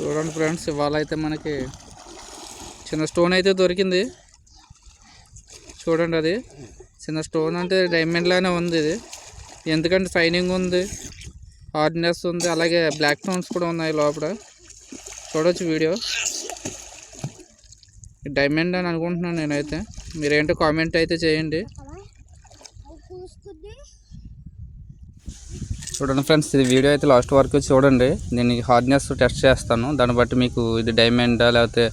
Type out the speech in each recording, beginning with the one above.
చూడండి ఫ్రెండ్స్ ఇవాళ అయితే మనకి చిన్న స్టోన్ అయితే దొరికింది. చూడండి అది. చిన్న స్టోన్ అంటే డైమండ్ లానే ఉంది ఇది. ఎందుకంటే షైనింగ్ ఉంది హార్డ్నెస్ ఉంది అలాగే బ్లాక్ స్టోన్స్ కూడా ఉన్నాయి లోపల. చూడవచ్చు వీడియో. డైమండ్ అని అనుకుంటున్నాను నేనైతే. మీరేంటో కామెంట్ అయితే చేయండి. చూడండి ఫ్రెండ్స్ ఇది వీడియో అయితే లాస్ట్ వరకు చూడండి. నేను హార్డ్నెస్ టెస్ట్ చేస్తాను. దాన్ని బట్టి మీకు ఇది డైమండా లేకపోతే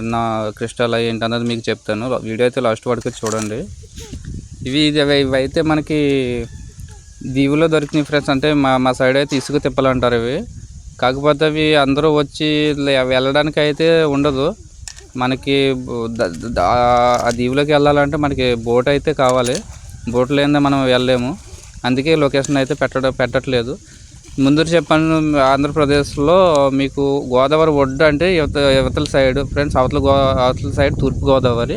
నా క్రిస్టల్ ఏంటి అన్నది మీకు చెప్తాను. వీడియో అయితే లాస్ట్ వరకు చూడండి. ఇవి ఇది ఇవి అయితే మనకి దీవులో దొరికినాయి ఫ్రెండ్స్. అంటే మా మా సైడ్ అయితే ఇసుక తిప్పలంటారు ఇవి. కాకపోతే అవి అందరూ వచ్చి వెళ్ళడానికి అయితే ఉండదు. మనకి ఆ- ఆ దీవులోకి వెళ్ళాలంటే మనకి బోట్ అయితే కావాలి. బోట్ లేనిదే మనం వెళ్ళలేము. అందుకే లొకేషన్ అయితే పెట్టడం పెట్టట్లేదు. ముందు చెప్పాను ఆంధ్రప్రదేశ్లో మీకు గోదావరి ఒడ్డు అంటే యువత యువతల సైడ్ ఫ్రెండ్స్ అవతల గో అవతల సైడ్ తూర్పు గోదావరి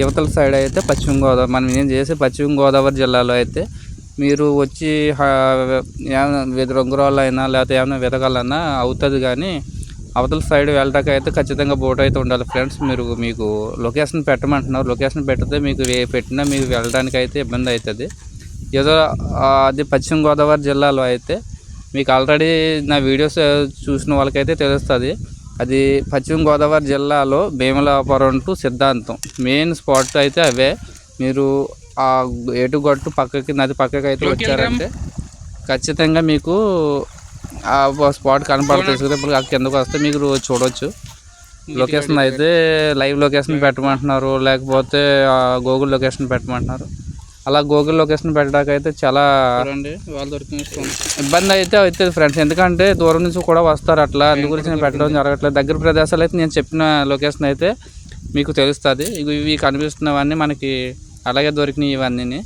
యువతల సైడ్ అయితే పశ్చిమ గోదావరి మనం ఏం చేసి పశ్చిమ గోదావరి జిల్లాలో అయితే మీరు వచ్చి ఏమైనా రంగురాళ్ళు అయినా లేకపోతే ఏమైనా వెతకాలన్నా అవుతుంది కానీ అవతల సైడ్ వెళ్ళటాకైతే అయితే ఖచ్చితంగా బోట్ అయితే ఉండాలి ఫ్రెండ్స్. మీరు మీకు లొకేషన్ పెట్టమంటున్నారు. లొకేషన్ పెడితే మీకు పెట్టినా మీకు వెళ్ళడానికి అయితే ఇబ్బంది అవుతుంది. ఏదో అది పశ్చిమ గోదావరి జిల్లాలో అయితే మీకు ఆల్రెడీ నా వీడియోస్ చూసిన వాళ్ళకైతే తెలుస్తుంది. అది పశ్చిమ గోదావరి జిల్లాలో Bhimalapuram to Siddhantam. Main spot అయితే అవే. మీరు ఆ ఏటుగట్టు పక్కకి నది పక్కకి అయితే వచ్చారంటే ఖచ్చితంగా మీకు ఆ స్పాట్ కనపడుతుంది. ఇప్పుడు కిందకు వస్తే మీకు చూడొచ్చు. లొకేషన్ అయితే లైవ్ లొకేషన్ పెట్టమంటున్నారు. లేకపోతే గూగుల్ లొకేషన్ పెట్టమంటున్నారు. అలా గూగుల్ లొకేషన్ పెట్టడానికి అయితే చాలా ఇబ్బంది అయితే అవుతుంది ఫ్రెండ్స్. ఎందుకంటే దూరం నుంచి కూడా వస్తారు అట్లా. అందు గురించి నేను పెట్టడం జరగట్లేదు. దగ్గర ప్రదేశాలు అయితే నేను చెప్పిన లొకేషన్ అయితే మీకు తెలుస్తుంది. ఇవి ఇవి కనిపిస్తున్నవన్నీ మనకి అలాగే దొరికినాయి ఇవన్నీ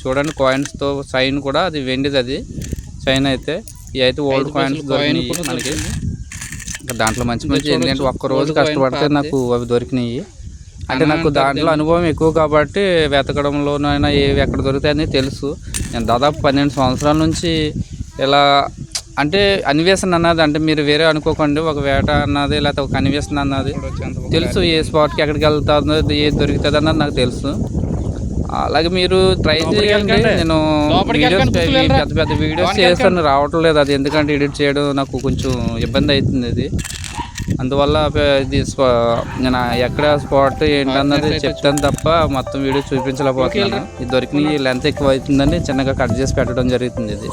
చూడండి కాయిన్స్తో సైన్ కూడా అది వెండిది అది. చైన్ అయితే ఇవి అయితే ఓల్డ్ కాయిన్స్ దొరికినాయి మనకి. దాంట్లో మంచి మంచి ఏంటంటే ఒక్క రోజు కష్టపడితే నాకు అవి దొరికినాయి. అంటే నాకు దాంట్లో అనుభవం ఎక్కువ కాబట్టి వెతకడంలోనైనా ఏవి ఎక్కడ దొరుకుతాయని తెలుసు. నేను దాదాపు పన్నెండు సంవత్సరాల నుంచి ఇలా అంటే అన్వేషణ అన్నది అంటే మీరు వేరే అనుకోకండి ఒక వేట అన్నది లేకపోతే ఒక అన్వేషణ అన్నది తెలుసు ఏ స్పాట్కి ఎక్కడికి వెళ్తుందో ఏది దొరుకుతుంది అన్నది నాకు తెలుసు. అలాగే మీరు ట్రై చేయండి. నేను వీడియోస్ పెద్ద పెద్ద వీడియోస్ చేస్తాను రావటం లేదు అది ఎందుకంటే ఎడిట్ చేయడం నాకు కొంచెం ఇబ్బంది అవుతుంది ఇది అందువల్ల ఇది నేను ఎక్కడ స్పాట్ ఏంటన్నది చెప్తాను తప్ప మొత్తం వీడియో చూపించలేకపోతున్నాను. ఇది దొరికిన లెంత్ ఎక్కువ అవుతుందని చిన్నగా కట్ చేసి పెట్టడం జరుగుతుంది ఇది.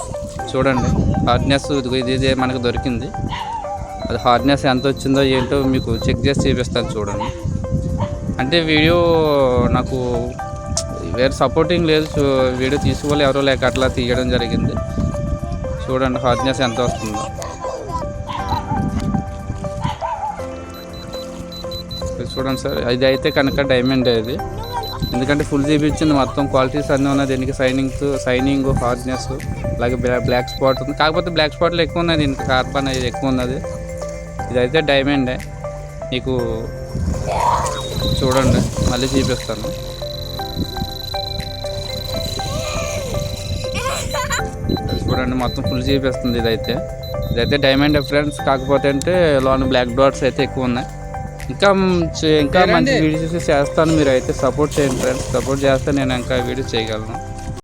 చూడండి హార్డ్నెస్ ఇది ఇది మనకు దొరికింది. అది హార్డ్నెస్ ఎంత వచ్చిందో ఏంటో మీకు చెక్ చేసి చూపిస్తాను చూడండి. అంటే వీడియో నాకు వేరే సపోర్టింగ్ లేదు వీడియో తీసుకోవాలి ఎవరో లేక అట్లా తీయడం జరిగింది. చూడండి హార్డ్నెస్ ఎంత వస్తుందో. చూడండి సార్. ఇది అయితే కనుక డైమండ్ ఇది. ఎందుకంటే ఫుల్ చూపించింది మొత్తం క్వాలిటీస్ అన్నీ ఉన్నాయి. దీనికి సైనింగ్స్ సైనింగ్ హార్డ్నెస్ అలాగే బ్లాక్ బ్లాక్ స్పాట్ ఉంది. కాకపోతే బ్లాక్ స్పాట్లు ఎక్కువ ఉన్నది దీనికి కార్బన్ అనేది ఎక్కువ ఉన్నది. ఇదైతే డైమండే మీకు చూడండి. మళ్ళీ చూపిస్తాను. చూడండి మొత్తం ఫుల్ చూపిస్తుంది ఇదైతే. ఇదైతే డైమండ్ ఫ్రెండ్స్ కాకపోతే అంటే లోన బ్లాక్ డాట్స్ అయితే ఎక్కువ ఉన్నాయి. ఇంకా ఇంకా మంచి వీడియోస్ చేస్తాను. మీరు అయితే సపోర్ట్ చేయండి ఫ్రెండ్స్ సపోర్ట్ చేస్తే నేను ఇంకా వీడియో చేయగలను.